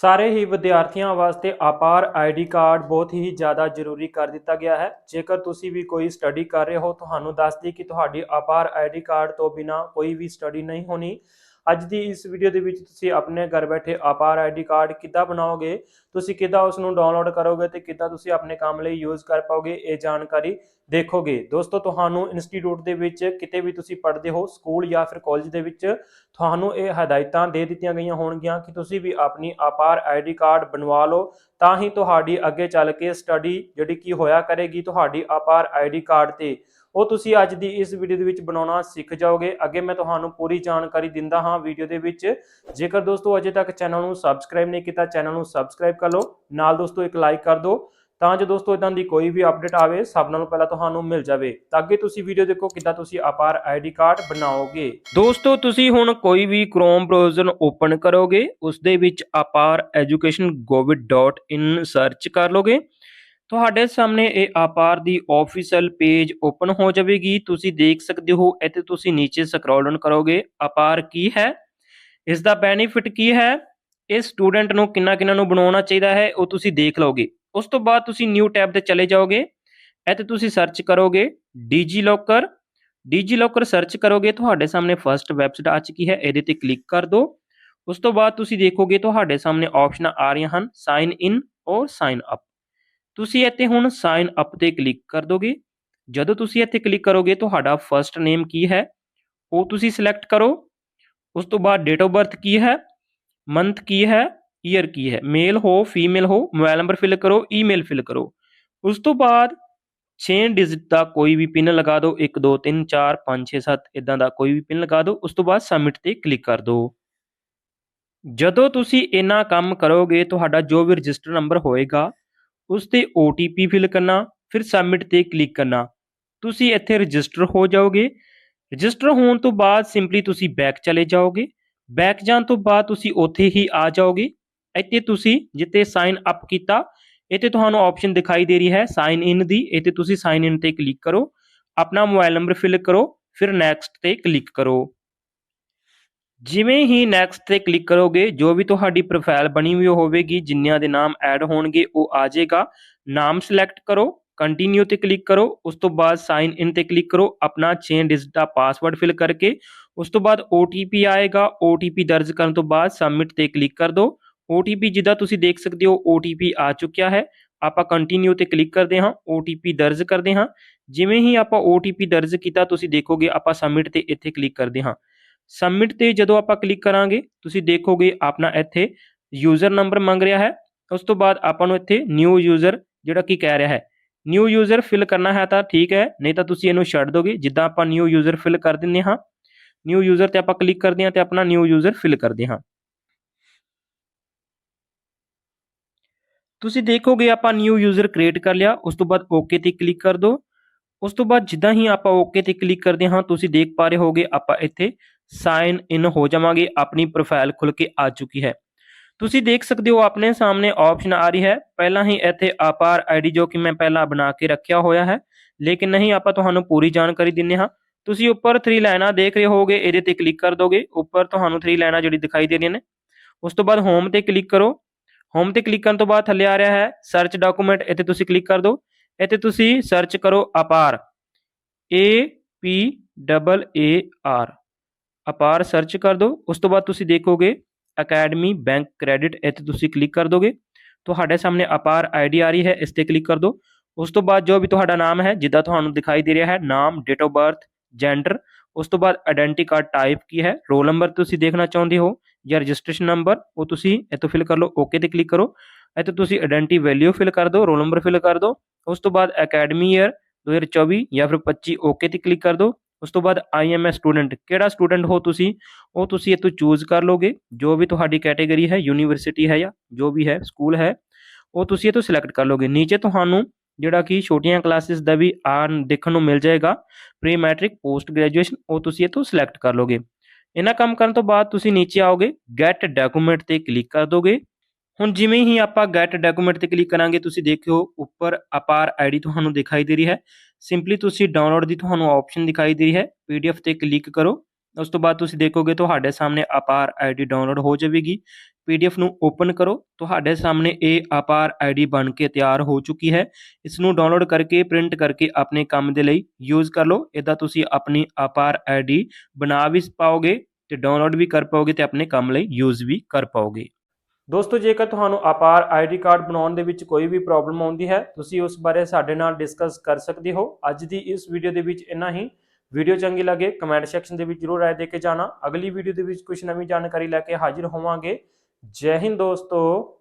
ਸਾਰੇ ਹੀ ਵਿਦਿਆਰਥੀਆਂ ਵਾਸਤੇ ਅਪਾਰ ਆਈਡੀ ਕਾਰਡ ਬਹੁਤ ਹੀ ਜ਼ਿਆਦਾ ਜ਼ਰੂਰੀ ਕਰ ਦਿੱਤਾ ਗਿਆ ਹੈ। ਜੇਕਰ ਤੁਸੀਂ ਵੀ ਕੋਈ ਸਟੱਡੀ ਕਰ ਰਹੇ ਹੋ, ਤੁਹਾਨੂੰ ਦੱਸ ਦਈਏ ਕਿ ਤੁਹਾਡੀ ਅਪਾਰ ਆਈਡੀ ਕਾਰਡ ਤੋਂ ਬਿਨਾ ਕੋਈ ਵੀ ਸਟੱਡੀ ਨਹੀਂ ਹੋਣੀ। ਅੱਜ ਦੀ ਇਸ ਵੀਡੀਓ ਦੇ ਵਿੱਚ ਤੁਸੀਂ ਆਪਣੇ ਘਰ ਬੈਠੇ ਅਪਾਰ ਆਈਡੀ ਕਾਰਡ ਕਿੱਦਾਂ ਬਣਾਓਗੇ, ਤੁਸੀਂ ਕਿੱਦਾਂ ਉਸ ਨੂੰ ਡਾਊਨਲੋਡ ਕਰੋਗੇ ਤੇ ਕਿੱਦਾਂ ਤੁਸੀਂ ਆਪਣੇ ਕੰਮ ਲਈ ਯੂਜ਼ ਕਰ ਪਾਓਗੇ, ਇਹ ਜਾਣਕਾਰੀ ਦੇਖੋਗੇ। ਦੋਸਤੋ, ਤੁਹਾਨੂੰ ਇੰਸਟੀਚਿਊਟ ਦੇ ਵਿੱਚ ਕਿਤੇ ਵੀ ਤੁਸੀਂ ਪੜ੍ਹਦੇ ਹੋ ਸਕੂਲ ਜਾਂ ਫਿਰ ਕਾਲਜ ਦੇ ਵਿੱਚ, ਤੁਹਾਨੂੰ ਇਹ ਹਦਾਇਤਾਂ ਦੇ ਦਿੱਤੀਆਂ ਗਈਆਂ ਹੋਣਗੀਆਂ ਕਿ ਤੁਸੀਂ ਵੀ ਆਪਣੀ ਅਪਾਰ ਆਈਡੀ ਕਾਰਡ ਬਣਵਾ ਲਓ, ਤਾਂ ਹੀ ਤੁਹਾਡੀ ਅੱਗੇ ਚੱਲ ਕੇ ਸਟੱਡੀ ਜਿਹੜੀ ਕੀ ਹੋਇਆ ਕਰੇਗੀ, ਤੁਹਾਡੀ ਅਪਾਰ ਆਈਡੀ ਕਾਰਡ ਤੇ। ਉਹ ਤੁਸੀਂ ਅੱਜ ਦੀ ਇਸ ਵੀਡੀਓ ਦੇ ਵਿੱਚ ਬਣਾਉਣਾ ਸਿੱਖ ਜਾਓਗੇ। ਅੱਗੇ ਮੈਂ ਤੁਹਾਨੂੰ ਪੂਰੀ ਜਾਣਕਾਰੀ ਦਿੰਦਾ ਹਾਂ ਵੀਡੀਓ ਦੇ ਵਿੱਚ। ਜੇਕਰ ਦੋਸਤੋ ਅਜੇ ਤੱਕ ਚੈਨਲ ਨੂੰ ਸਬਸਕ੍ਰਾਈਬ ਨਹੀਂ ਕੀਤਾ, ਚੈਨਲ ਨੂੰ ਸਬਸਕ੍ਰਾਈਬ ਕਰ ਲਓ। ਨਾਲ ਦੋਸਤੋ ਇੱਕ ਲਾਈਕ ਕਰ ਦਿਓ। ਤਾਂ ਜੋ ਦੋਸਤੋ ਇਦਾਂ ਦੀ ਕੋਈ ਵੀ ਅਪਡੇਟ ਆਵੇ, ਸਭ ਨਾਲੋਂ ਪਹਿਲਾਂ ਤੁਹਾਨੂੰ ਮਿਲ ਜਾਵੇ। ਤਾਂ ਅੱਗੇ ਤੁਸੀਂ ਵੀਡੀਓ ਦੇਖੋ ਕਿੱਦਾਂ ਤੁਸੀਂ ਅਪਾਰ ਆਈਡੀ ਕਾਰਡ ਬਣਾਓਗੇ। ਦੋਸਤੋ ਤੁਸੀਂ ਹੁਣ ਕੋਈ ਵੀ ਕ੍ਰੋਮ ਬ੍ਰਾਊਜ਼ਰ ਓਪਨ ਕਰੋਗੇ ਉਸ ਦੇ ਵਿੱਚ apar.education.govit.in ਸਰਚ ਕਰ ਲੋਗੇ। ਤੁਹਾਡੇ ਸਾਹਮਣੇ ਇਹ ਅਪਾਰ ਦੀ ਆਫੀਸ਼ੀਅਲ ਪੇਜ ਓਪਨ ਹੋ ਜਾਵੇਗੀ। ਤੁਸੀਂ ਦੇਖ ਸਕਦੇ ਹੋ, ਇੱਥੇ ਤੁਸੀਂ ਨੀਚੇ ਸਕਰੋਲ ਡਾਊਨ ਕਰੋਗੇ ਅਪਾਰ ਕੀ ਹੈ? ਇਸ ਦਾ ਬੈਨੀਫਿਟ ਕੀ ਹੈ? ਇਹ ਸਟੂਡੈਂਟ ਨੂੰ ਕਿੰਨਾ ਕਿੰਨਾ ਨੂੰ ਬਣਾਉਣਾ ਚਾਹੀਦਾ ਹੈ, ਉਹ ਤੁਸੀਂ ਦੇਖ ਲਓਗੇ। ਉਸ ਤੋਂ ਬਾਅਦ ਤੁਸੀਂ ਨਿਊ ਟੈਬ ਤੇ ਚਲੇ ਜਾਓਗੇ। ਇੱਥੇ ਤੁਸੀਂ ਸਰਚ ਕਰੋਗੇ DigiLocker DigiLocker search ਕਰੋਗੇ, ਤੁਹਾਡੇ ਸਾਹਮਣੇ ਫਰਸਟ ਵੈਬਸਾਈਟ ਆ ਚੁੱਕੀ ਹੈ, ਇਹਦੇ ਤੇ ਕਲਿੱਕ ਕਰ ਦਿਓ ਉਸ ਤੋਂ ਬਾਅਦ ਤੁਸੀਂ ਦੇਖੋਗੇ, ਤੁਹਾਡੇ ਸਾਹਮਣੇ ਆਪਸ਼ਨਾਂ ਆ ਰਹੀਆਂ ਹਨ ਸਾਈਨ ਇਨ ਔਰ ਸਾਈਨ ਅਪ ਤੁਸੀਂ ਇੱਥੇ ਹੁਣ ਸਾਈਨ ਅਪ ਤੇ ਕਲਿੱਕ ਕਰ ਦੋਗੇ। ਜਦੋਂ ਤੁਸੀਂ ਇੱਥੇ ਕਲਿੱਕ ਕਰੋਗੇ, ਤੁਹਾਡਾ ਫਰਸਟ ਨੇਮ ਕੀ ਹੈ? ਉਹ ਤੁਸੀਂ ਸਿਲੈਕਟ ਕਰੋ। ਉਸ ਤੋਂ ਬਾਅਦ ਡੇਟ ਆਫ ਬਰਥ ਕੀ ਹੈ? ਮੰਥ ਕੀ ਹੈ? ਈਅਰ ਕੀ ਹੈ? ਮੇਲ ਹੋ ਫੀਮੇਲ ਹੋ ਮੋਬਾਈਲ ਨੰਬਰ ਫਿਲ ਕਰੋ ਈਮੇਲ ਫਿਲ ਕਰੋ। ਉਸ ਤੋਂ ਬਾਅਦ 6 ਡਿਜਿਟ ਦਾ ਕੋਈ ਵੀ ਪਿਨ ਲਗਾ ਦਿਓ। 1 2 3 4 5 6 7 ਇਦਾਂ ਦਾ ਕੋਈ ਵੀ ਪਿਨ ਲਗਾ ਦਿਓ। ਉਸ ਤੋਂ ਬਾਅਦ ਸਬਮਿਟ ਤੇ ਕਲਿੱਕ ਕਰ ਦਿਓ। ਜਦੋਂ ਤੁਸੀਂ ਇੰਨਾ ਕੰਮ ਕਰੋਗੇ, ਤੁਹਾਡਾ ਜੋ ਵੀ ਰਜਿਸਟਰ ਨੰਬਰ ਹੋਏਗਾ ਉਸ ਤੇ OTP ਫਿਲ ਕਰਨਾ, ਫਿਰ ਸਬਮਿਟ ਤੇ ਕਲਿੱਕ ਕਰਨਾ। ਤੁਸੀਂ ਇੱਥੇ ਰਜਿਸਟਰ ਹੋ ਜਾਓਗੇ। ਰਜਿਸਟਰ ਹੋਣ ਤੋਂ ਬਾਅਦ ਸਿੰਪਲੀ ਤੁਸੀਂ ਬੈਕ ਚਲੇ ਜਾਓਗੇ। ਬੈਕ ਜਾਣ ਤੋਂ ਬਾਅਦ ਤੁਸੀਂ ਉੱਥੇ ਹੀ ਆ ਜਾਓਗੇ। ਇੱਥੇ ਤੁਸੀਂ ਜਿੱਤੇ ਸਾਈਨ ਅਪ ਕੀਤਾ, ਇੱਥੇ ਤੁਹਾਨੂੰ ਆਪਸ਼ਨ ਦਿਖਾਈ ਦੇ ਰਹੀ ਹੈ ਸਾਈਨ ਇਨ ਦੀ। ਇੱਥੇ ਤੁਸੀਂ ਸਾਈਨ ਇਨ ਤੇ ਕਲਿੱਕ ਕਰੋ। ਆਪਣਾ ਮੋਬਾਈਲ ਨੰਬਰ ਫਿਲ ਕਰੋ, ਫਿਰ ਨੈਕਸਟ ਤੇ ਕਲਿੱਕ ਕਰੋ। ਜਿਵੇਂ ਹੀ ਨੈਕਸਟ ਤੇ ਕਲਿੱਕ ਕਰੋਗੇ, ਜੋ ਵੀ ਤੁਹਾਡੀ ਪ੍ਰੋਫਾਈਲ ਬਣੀ ਹੋਈ ਹੋਵੇਗੀ, ਜਿੰਨਿਆਂ ਦੇ ਨਾਮ ਐਡ ਹੋਣਗੇ, ਉਹ ਆ ਜਾਏਗਾ। ਨਾਮ ਸਿਲੈਕਟ ਕਰੋ ਕੰਟੀਨਿਊ ਤੇ ਕਲਿੱਕ ਕਰੋ, ਉਸ ਤੋਂ ਬਾਅਦ ਸਾਈਨ ਇਨ ਤੇ ਕਲਿੱਕ ਕਰੋ, ਆਪਣਾ 6 ਡਿਜਿਟ ਦਾ ਪਾਸਵਰਡ ਫਿਲ ਕਰਕੇ, ਉਸ ਤੋਂ ਬਾਅਦ OTP ਆਏਗਾ। OTP ਦਰਜ ਕਰਨ ਤੋਂ ਬਾਅਦ ਸਬਮਿਟ ਤੇ ਕਲਿੱਕ ਕਰ ਦਿਓ OTP ਜਿੱਦਾਂ ਤੁਸੀਂ ਦੇਖ ਸਕਦੇ ਹੋ OTP ਆ ਚੁੱਕਿਆ ਹੈ। ਆਪਾਂ ਕੰਟੀਨਿਊ ਤੇ ਕਲਿੱਕ ਕਰਦੇ ਹਾਂ OTP ਦਰਜ ਕਰਦੇ ਹਾਂ। ਜਿਵੇਂ ਹੀ ਆਪਾਂ OTP ਦਰਜ ਕੀਤਾ, ਤੁਸੀਂ ਦੇਖੋਗੇ ਆਪਾਂ ਸਬਮਿਟ ਤੇ ਇੱਥੇ ਕਲਿੱਕ ਕਰਦੇ ਹਾਂ। ਸਬਮਿਟ ਤੇ ਜਦੋਂ ਆਪਾਂ ਕਲਿੱਕ ਕਰਾਂਗੇ, ਤੁਸੀਂ ਦੇਖੋਗੇ ਆਪਣਾ ਇੱਥੇ ਯੂਜ਼ਰ ਨੰਬਰ ਮੰਗ ਰਿਹਾ ਹੈ। ਉਸ ਤੋਂ ਬਾਅਦ ਆਪਾਂ ਨੂੰ ਇੱਥੇ ਨਿਊ ਯੂਜ਼ਰ ਜਿਹੜਾ ਕੀ ਕਹਿ ਰਿਹਾ ਹੈ। ਨਿਊ ਯੂਜ਼ਰ ਫਿਲ ਕਰਨਾ ਹੈ ਤਾਂ ਠੀਕ ਹੈ, ਨਹੀਂ ਤਾਂ ਤੁਸੀਂ ਇਹਨੂੰ ਛੱਡ ਦੋਗੇ। ਜਿੱਦਾਂ ਆਪਾਂ ਨਿਊ ਯੂਜ਼ਰ ਫਿਲ ਕਰ ਦਿੰਦੇ ਹਾਂ ਨਿਊ ਯੂਜ਼ਰ ਤੇ ਆਪਾਂ ਕਲਿੱਕ ਕਰਦੇ ਹਾਂ ਤੇ ਆਪਣਾ ਨਿਊ ਯੂਜ਼ਰ ਫਿਲ ਕਰਦੇ ਹਾਂ। ਤੁਸੀਂ ਦੇਖੋਗੇ ਆਪਾਂ ਨਿਊ ਯੂਜ਼ਰ ਕ੍ਰੀਏਟ ਕਰ ਲਿਆ, ਉਸ ਤੋਂ ਬਾਅਦ ਓਕੇ ਤੇ ਕਲਿੱਕ ਕਰ ਦਿਓ ਉਸ ਤੋਂ ਬਾਅਦ ਜਿੱਦਾਂ ਹੀ ਆਪਾਂ ਓਕੇ ਤੇ ਕਲਿੱਕ ਕਰਦੇ ਹਾਂ, ਤੁਸੀਂ ਦੇਖ ਪਾ ਰਹੇ ਹੋਗੇ ਆਪਾਂ ਇੱਥੇ ਸਾਈਨ ਇਨ ਹੋ ਜਾਵਾਂਗੇ, ਆਪਣੀ ਪ੍ਰੋਫਾਈਲ ਖੁੱਲ ਕੇ ਆ ਚੁੱਕੀ ਹੈ। ਤੁਸੀਂ ਦੇਖ ਸਕਦੇ ਹੋ ਆਪਣੇ ਸਾਹਮਣੇ ਆਪਸ਼ਨ ਆ ਰਹੀ ਹੈ। ਪਹਿਲਾਂ ਹੀ ਇੱਥੇ ਅਪਾਰ ਆਈਡੀ ਜੋ ਕਿ ਮੈਂ ਪਹਿਲਾਂ ਬਣਾ ਕੇ ਰੱਖਿਆ ਹੋਇਆ ਹੈ, ਲੇਕਿਨ ਨਹੀਂ ਆਪਾਂ ਤੁਹਾਨੂੰ ਪੂਰੀ ਜਾਣਕਾਰੀ ਦਿੰਨੇ ਹਾਂ। ਤੁਸੀਂ ਉੱਪਰ 3 ਲਾਈਨਾਂ ਦੇਖ ਰਹੇ ਹੋਗੇ ਇਹਦੇ ਤੇ ਕਲਿੱਕ ਕਰ ਦੋਗੇ, ਉੱਪਰ ਤੁਹਾਨੂੰ 3 ਲਾਈਨਾਂ ਜਿਹੜੀ ਦਿਖਾਈ ਦੇ ਰਹੀਆਂ ਨੇ। ਉਸ ਤੋਂ ਬਾਅਦ ਹੋਮ ਤੇ ਕਲਿੱਕ ਕਰੋ। ਹੋਮ ਤੇ ਕਲਿੱਕ ਕਰਨ ਤੋਂ ਬਾਅਦ ਥੱਲੇ ਆ ਰਿਹਾ ਹੈ ਸਰਚ ਡਾਕੂਮੈਂਟ ਇੱਥੇ ਤੁਸੀਂ ਕਲਿੱਕ ਕਰ ਦਿਓ। ਇੱਥੇ ਤੁਸੀਂ ਸਰਚ ਕਰੋ APAR A P double A R APAR search ਕਰ ਦਿਓ। ਉਸ ਤੋਂ ਬਾਅਦ ਤੁਸੀਂ ਦੇਖੋਗੇ ਅਕੈਡਮੀ ਬੈਂਕ ਕ੍ਰੈਡਿਟ ਇੱਥੇ ਤੁਸੀਂ ਕਲਿੱਕ ਕਰ ਦੋਗੇ। ਤੁਹਾਡੇ ਸਾਹਮਣੇ ਅਪਾਰ ਆਈਡੀ ਆ ਰਹੀ ਹੈ, ਇਸ ਤੇ ਕਲਿੱਕ ਕਰ ਦਿਓ। ਉਸ ਤੋਂ ਬਾਅਦ ਜੋ ਵੀ ਤੁਹਾਡਾ ਨਾਮ ਹੈ, ਜਿੱਦਾਂ ਤੁਹਾਨੂੰ ਦਿਖਾਈ ਦੇ ਰਿਹਾ ਹੈ, ਨਾਮ ਡੇਟ ਆਫ ਬਰਥ ਜੈਂਡਰ ਉਸ ਤੋਂ ਬਾਅਦ ਆਇਡੈਂਟੀ ਕਾਰਡ ਟਾਈਪ ਕੀ ਹੈ ਰੋਲ ਨੰਬਰ ਤੁਸੀਂ ਦੇਖਣਾ ਚਾਹੁੰਦੇ ਹੋ ਜਾਂ ਰਜਿਸਟ੍ਰੇਸ਼ਨ ਨੰਬਰ ਉਹ ਤੁਸੀਂ ਇੱਥੋਂ ਫਿਲ ਕਰ ਲਓ ਓਕੇ ਤੇ ਕਲਿੱਕ ਕਰੋ। ਇੱਥੇ ਤੁਸੀਂ ਆਇਡੈਂਟੀ ਵੈਲਿਊ ਫਿਲ ਕਰ ਦਿਓ ਰੋਲ ਨੰਬਰ ਫਿਲ ਕਰ ਦਿਓ। ਉਸ ਤੋਂ ਬਾਅਦ ਅਕੈਡਮੀ ਈਅਰ 2024 ਜਾਂ ਫਿਰ 25 ਓਕੇ ਤੇ ਕਲਿੱਕ ਕਰ ਦਿਓ। ਉਸ ਤੋਂ ਬਾਅਦ ਆਈ ਐਮ ਐ ਸਟੂਡੈਂਟ ਕਿਹੜਾ ਸਟੂਡੈਂਟ ਹੋ ਤੁਸੀਂ? ਉਹ ਤੁਸੀਂ ਇੱਥੋਂ ਚੂਜ਼ ਕਰ ਲੋਗੇ। ਜੋ ਵੀ ਤੁਹਾਡੀ ਕੈਟਾਗਰੀ ਹੈ ਯੂਨੀਵਰਸਿਟੀ ਹੈ ਜਾਂ ਜੋ ਵੀ ਹੈ ਸਕੂਲ ਹੈ, ਉਹ ਤੁਸੀਂ ਇਹ ਤੋਂ ਸਿਲੈਕਟ ਕਰ ਲੋਗੇ। ਨੀਚੇ ਤੁਹਾਨੂੰ ਜਿਹੜਾ ਕਿ ਛੋਟੀਆਂ ਕਲਾਸਿਸ ਦਾ ਵੀ ਆ ਦੇਖਣ ਨੂੰ ਮਿਲ ਜਾਏਗਾ ਪ੍ਰੀ ਮੈਟ੍ਰਿਕ ਪੋਸਟ ਗ੍ਰੈਜੂਏਸ਼ਨ ਉਹ ਤੁਸੀਂ ਇੱਥੋਂ ਸਿਲੈਕਟ ਕਰ ਲੋਗੇ। ਇਹਨਾਂ ਕੰਮ ਕਰਨ ਤੋਂ ਬਾਅਦ ਤੁਸੀਂ ਨੀਚੇ ਆਓਗੇ ਗੈਟ ਡਾਕੂਮੈਂਟ ਤੇ ਕਲਿੱਕ ਕਰ ਦੋਗੇ। ਹੁਣ ਜਿਵੇਂ ਹੀ ਆਪਾਂ ਗੈਟ ਡਾਕੂਮੈਂਟ ਤੇ ਕਲਿੱਕ ਕਰਾਂਗੇ, ਤੁਸੀਂ ਦੇਖਿਓ, ਉੱਪਰ ਅਪਾਰ ਆਈਡੀ ਤੁਹਾਨੂੰ ਦਿਖਾਈ ਦੇ ਰਹੀ ਹੈ। ਸਿੰਪਲੀ ਤੁਸੀਂ ਡਾਊਨਲੋਡ ਦੀ ਤੁਹਾਨੂੰ ਆਪਸ਼ਨ ਦਿਖਾਈ ਦੇ ਰਹੀ ਹੈ ਪੀਡੀਐਫ ਤੇ ਕਲਿੱਕ ਕਰੋ। ਉਸ ਤੋਂ ਬਾਅਦ ਤੁਸੀਂ ਦੇਖੋਗੇ ਤੁਹਾਡੇ ਸਾਹਮਣੇ ਅਪਾਰ ਆਈਡੀ ਡਾਊਨਲੋਡ ਹੋ ਜਾਵੇਗੀ। ਪੀਡੀਐਫ ਨੂੰ ਓਪਨ ਕਰੋ, ਤੁਹਾਡੇ ਸਾਹਮਣੇ ਇਹ ਅਪਾਰ ਆਈਡੀ ਬਣ ਕੇ ਤਿਆਰ ਹੋ ਚੁੱਕੀ ਹੈ। ਇਸ ਨੂੰ ਡਾਊਨਲੋਡ ਕਰਕੇ ਪ੍ਰਿੰਟ ਕਰਕੇ ਆਪਣੇ ਕੰਮ ਦੇ ਲਈ ਯੂਜ਼ ਕਰ ਲਓ। ਇਦਾਂ ਤੁਸੀਂ ਆਪਣੀ ਅਪਾਰ ਆਈਡੀ ਬਣਾ ਵੀ ਪਾਓਗੇ ਤੇ ਡਾਊਨਲੋਡ ਵੀ ਕਰ ਪਾਓਗੇ ਤੇ ਆਪਣੇ ਕੰਮ ਲਈ ਯੂਜ਼ ਵੀ ਕਰ ਪਾਓਗੇ। ਦੋਸਤੋ, ਜੇਕਰ ਤੁਹਾਨੂੰ ਅਪਾਰ ਆਈਡੀ ਕਾਰਡ ਬਣਾਉਣ ਦੇ ਵਿੱਚ ਕੋਈ ਵੀ ਪ੍ਰੋਬਲਮ ਆਉਂਦੀ ਹੈ, ਤੁਸੀਂ ਉਸ ਬਾਰੇ ਸਾਡੇ ਨਾਲ ਡਿਸਕਸ ਕਰ ਸਕਦੇ ਹੋ। ਅੱਜ ਦੀ ਇਸ ਵੀਡੀਓ ਦੇ ਵਿੱਚ ਇੰਨਾ ਹੀ। ਵੀਡੀਓ ਚੰਗੀ ਲੱਗੇ, ਕਮੈਂਟ ਸੈਕਸ਼ਨ ਦੇ ਵਿੱਚ ਜਰੂਰ ਰਾਏ ਦੇ ਕੇ ਜਾਣਾ। ਅਗਲੀ ਵੀਡੀਓ ਦੇ ਵਿੱਚ ਕੁਝ ਨਵੀਂ ਜਾਣਕਾਰੀ ਲੈ ਕੇ ਹਾਜ਼ਰ ਹੋਵਾਂਗੇ। ਜੈ ਹਿੰਦ ਦੋਸਤੋ।